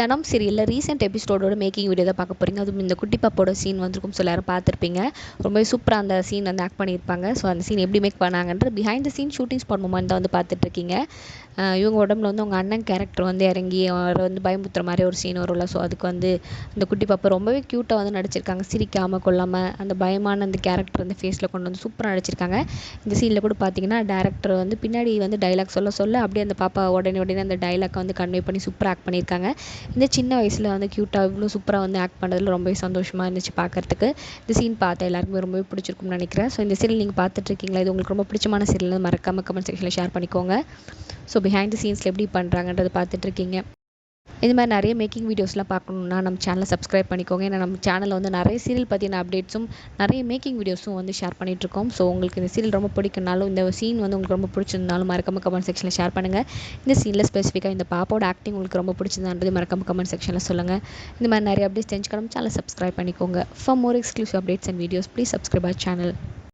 தனம் சீரியலில் ரீசெண்ட் எபிசோடோட மேக்கிங் வீடியோ தான் பார்க்க போகிறீங்க அதுவும் இந்த குட்டி பாப்போட சீன் வந்திருக்கும் ஸோ எல்லாரும் பார்த்துருப்பீங்க. ரொம்பவே சூப்பராக அந்த சீன் வந்து ஆக்ட் பண்ணியிருப்பாங்க. ஸோ அந்த சீன் எப்படி make பண்ணாங்கன்ற behind the scene shooting spot moment தான் வந்து பார்த்துட்ருக்கீங்க. இவங்க உடம்புல வந்து அவங்க அண்ணன் கேரக்டர் வந்து இறங்கி அவரை வந்து பயமுத்துற மாதிரி ஒரு சீன் வரும்ல. ஸோ அதுக்கு வந்து அந்த குட்டி பாப்பா ரொம்பவே க்யூட்டாக வந்து நடிச்சிருக்காங்க. சிரிக்காமல் கொள்ளாமல் அந்த பயமான அந்த கேரக்டர் வந்து ஃபேஸில் கொண்டு வந்து சூப்பராக நடிச்சிருக்காங்க. இந்த சீனில் கூட பார்த்தீங்கன்னா டேரக்டர் வந்து பின்னாடி வந்து டைலாக் சொல்ல சொல்ல அப்படியே அந்த பாப்பா உடனே உடனே அந்த டைலாக் வந்து கன்வே பண்ணி சூப்பராக ஆக்ட் பண்ணியிருக்காங்க. இந்த சின்ன வயசில் வந்து க்யூட்டாக இவ்வளோ சூப்பராக வந்து ஆக்ட் பண்ணுறதுல ரொம்பவே சந்தோஷமாக இருந்துச்சு பார்க்குறதுக்கு இந்த சீன் பார்த்த எல்லாருக்குமே ரொம்பவே பிடிச்சிருக்கும்னு நினைக்கிறேன். ஸோ இந்த சீரியல் நீங்கள் பார்த்துட்ருக்கீங்களா? இது உங்களுக்கு ரொம்ப பிடிச்சமான சீரியல் மறக்காமல் கமெண்ட் செக்ஷனில் ஷேர் பண்ணிக்கோங்க. ஸோ பிஹைண்ட் த சீன்ஸில் எப்படி பண்ணுறாங்கன்றது பார்த்துட்ருக்கீங்க. இது மாதிரி நிறைய மேக்கிங் வீடியோஸ்லாம் பார்க்கணுன்னா நம்ம சேனலை சப்ஸ்கிரைப் பண்ணிக்கோங்க. ஏன்னா நம்ம சேனலில் வந்து நிறைய சீரியல் பற்றின அப்டேட்ஸும் நிறைய மேக்கிங் வீடியோஸும் வந்து ஷேர் பண்ணிகிட்ருக்கோம் ஸோ உங்களுக்கு இந்த சீரியல் ரொம்ப பிடிக்குனாலும் இந்த சீன் வந்து உங்களுக்கு ரொம்ப பிடிச்சிருந்தாலும் மறக்காம கமெண்ட் செக்ஷனில் ஷேர் பண்ணுங்கள் இந்த சீனில் ஸ்பெசிஃபிக்காக இந்த பாப்போட ஆக்டிங் உங்களுக்கு ரொம்ப பிடிச்சிருந்தான்றது மறக்காம கமெண்ட் செக்ஷனில் சொல்லுங்கள் இந்த மாதிரி நிறைய அப்டேட்ஸ் தெரிஞ்சுக்கணும் சேனல் சப்ஸ்கிரைப் பண்ணிக்கோங்க. For more exclusive updates and videos please subscribe our channel